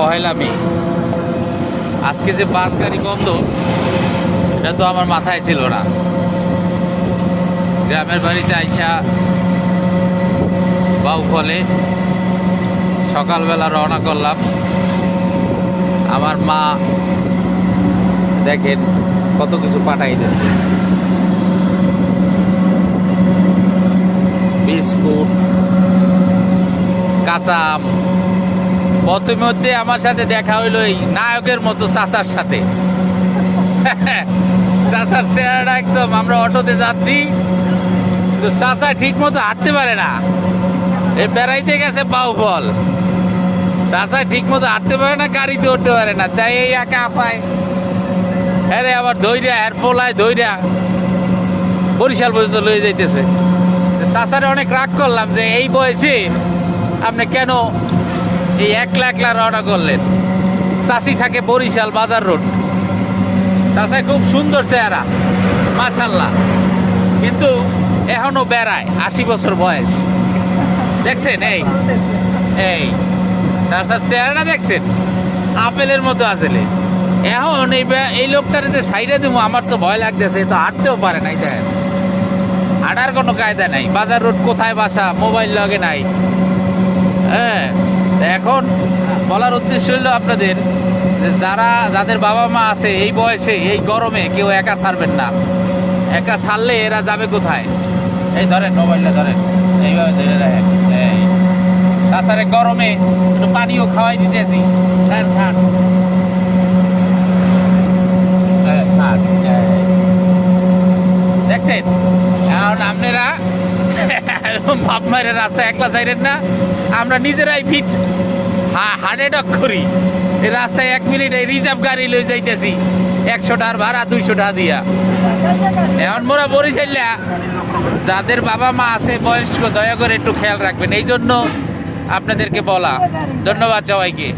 পহেলা মে আজকে যে বাস গাড়ি বন্ধ, এটা তো আমার মাথায় ছিল না। গ্রামের বাড়িতে আইসা বাউ ফলে সকালবেলা রওনা করলাম। আমার মা দেখেন কত কিছু পাঠাই দিচ্ছে বিস্কুট, কাঁচা আম প্রথমধ্যে আমার সাথে দেখা হইল এই নায়কের মতো চাচার সাথে। চাচার চেহারাটা একদম, আমরা অটোতে যাচ্ছি, কিন্তু চাচা ঠিক মতো হাঁটতে পারে না। এ বেড়াইতে গেছে বাউফল চাচা ঠিক মতো হাঁটতে পারে না, গাড়িতে উঠতে পারে না, তাই এই একা আপায়। হ্যাঁ রে আবার দইরা হের পোলায় দইরা বরিশাল পর্যন্ত লয়ে যাইতেছে। চাচারে অনেক রাগ করলাম যে, এই বয়সে আপনি কেন এই একলা একলা রওনা করলেন। চাষি থাকে বরিশাল বাজার রোড। চাচা খুব সুন্দর চেহারা, মাশাল্লাহ। কিন্তু এখনও বেড়ায়, আশি বছর বয়স। দেখছেন? এই এই চাচার চেহারাটা দেখছেন? আপেলের মতো আসলে। এখন এই এই লোকটার যে সাইডে দেবো আমার তো ভয় লাগতেছে তো হাঁটতেও পারে নাই, দেখেন। হাঁটার কোনো কায়দা নাই। বাজার রোড কোথায় বাসা, মোবাইল লগে নাই। হ্যাঁ এখন বলার উদ্দেশ্য হলো আপনাদের যে যারা, যাদের বাবা মা আছে এই বয়সে, এই গরমে কেউ একা ছাড়বেন না। একা ছাড়লে এরা যাবে কোথায়? এই ধরেন মোবাইলটা ধরেন, এইভাবে ধরে রাখেন। এই। তাছাড়া গরমে একটু পানিও খাওয়াই দিতেছি। খান খান। দেখছেন? এখন আপনারা বাপ মায়ের রাস্তা একলা চাইলেন না। আমরা নিজেরাই ফিট। হার্ট অ্যাটাক করি। এই রাস্তায় এক মিনিট এই রিজার্ভ গাড়ি লই যাইতেছি। একশো টাকার ভাড়া, দুইশো টাকা দিয়া। এখন মোরা বরিশাইলা যাদের বাবা মা আছে, বয়স্ক, দয়া করে একটু খেয়াল রাখবেন। এই জন্য আপনাদেরকে বলা। ধন্যবাদ সবাইকে।